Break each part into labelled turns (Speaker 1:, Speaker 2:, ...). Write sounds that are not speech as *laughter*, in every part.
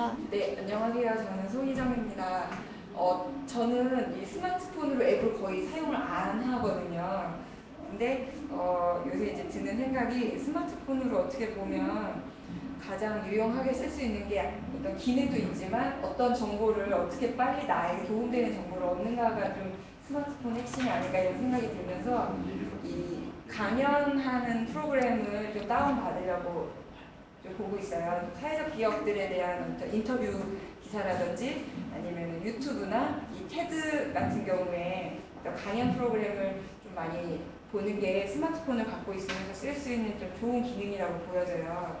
Speaker 1: 안녕하세요.
Speaker 2: 네, 안녕하세요. 저는 송희정입니다. 어, 저는 이 스마트폰으로 앱을 거의 사용을 안 하거든요. 근데 어, 요새 이제 드는 생각이 스마트폰으로 어떻게 보면 가장 유용하게 쓸 수 있는 게 어떤 기능도 있지만 어떤 정보를 어떻게 빨리 나에게 도움되는 정보를 얻는가가 좀 스마트폰의 핵심이 아닐까 이런 생각이 들면서 이 강연하는 프로그램을 좀 다운받으려고 좀 보고 있어요. 사회적 기업들에 대한 인터뷰 기사라든지 아니면 유튜브나 이 테드 같은 경우에 강연 프로그램을 좀 많이 보는 게 스마트폰을 갖고 있으면서 쓸 수 있는 좀 좋은 기능이라고 보여져요.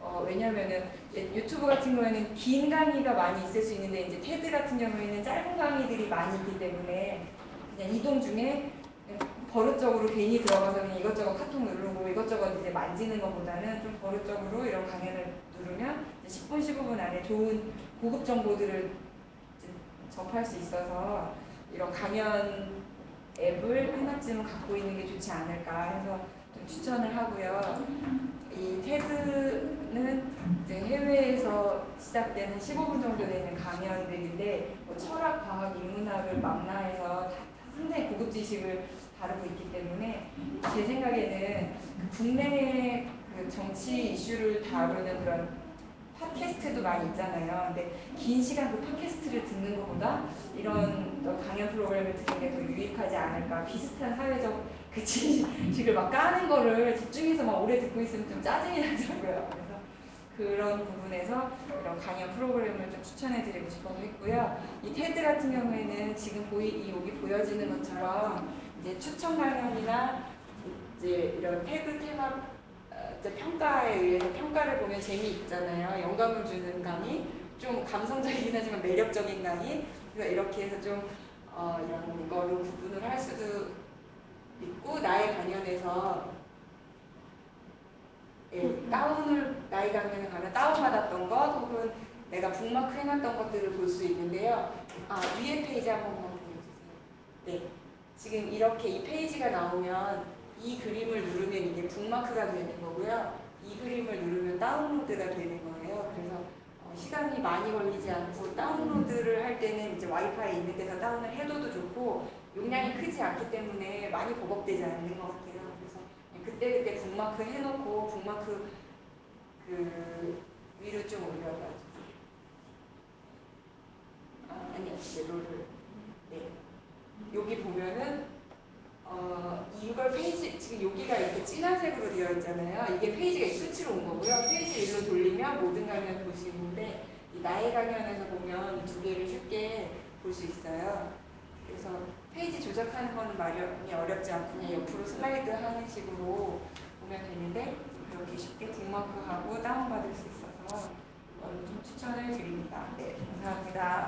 Speaker 2: 어, 왜냐면은 유튜브 같은 경우에는 긴 강의가 많이 있을 수 있는데 이제 테드 같은 경우에는 짧은 강의들이 많이 있기 때문에 그냥 이동 중에 버릇적으로 괜히 들어가서 그냥 이것저것 카톡 누르고 이것저것 이제 만지는 것보다는 좀 버릇적으로 이런 강연을 누르면 10분, 15분 안에 좋은 고급 정보들을 접할 수 있어서 이런 강연 앱을 하나쯤은 갖고 있는 게 좋지 않을까 해서 좀 추천을 하고요. 이 테드는 해외에서 시작된 한 15분 정도 되는 강연들인데 뭐 철학, 과학, 인문학을 망라해서 지식을 다루고 있기 때문에 제 생각에는 그 국내 그 정치 이슈를 다루는 그런 팟캐스트도 많이 있잖아요. 근데 긴 시간 그 팟캐스트를 듣는 것보다 이런 강연 프로그램을 듣는 게 더 유익하지 않을까. 비슷한 사회적 그 *laughs* 지식을 막 까는 거를 집중해서 막 오래 듣고 있으면 좀 짜증이 나더라고요. 그런 부분에서 이런 강연 프로그램을 좀 추천해드리고 싶어서 했고요. 이 테드 같은 경우에는 지금 보이 이 여기 보여지는 것처럼 이제 추천 강연이나 이제 이런 테드 테마 어, 평가에 의해서 평가를 보면 재미있잖아요. 영감을 주는 강의, 좀 감성적이긴 하지만 매력적인 강의. 그래서 이렇게 해서 좀 어, 이런 거로 구분을 할 수도 있고 나의 강연에서 예, 다운을 나의 강연에 가면 다운받았던 것 혹은 내가 북마크 해놨던 것들을 볼 수 있는데요. 아 위에 페이지 한번 보여주세요. 네, 지금 이렇게 이 페이지가 나오면 이 그림을 누르면 이게 북마크가 되는 거고요. 이 그림을 누르면 다운로드가 되는 거예요. 그래서 어, 시간이 많이 걸리지 않고 다운로드를 할 때는 이제 와이파이 있는 데서 다운을 해둬도 좋고 용량이 크지 않기 때문에 많이 버벅대지 않는 것 같아요. 그때그때 북마크 해놓고 북마크 그 위로 좀 올려가지고 아, 아니요, 세로를 네. 여기 보면은 어, 이걸 페이지, 지금 여기가 이렇게 진한 색으로 되어 있잖아요. 이게 페이지가 끝으로 온 거고요. 페이지 일로 돌리면 모든 강연 있는데, 이 나의 강연에서 보면 두 개를 쉽게 볼 수 있어요. 그래서 조작하는 거는 많이 어렵지 그냥 옆으로 슬라이드 하는 식으로 보면 되는데, 그렇게 쉽게 북마크하고 다운받을 수 있어서 좀 추천을 드립니다. 네, 감사합니다.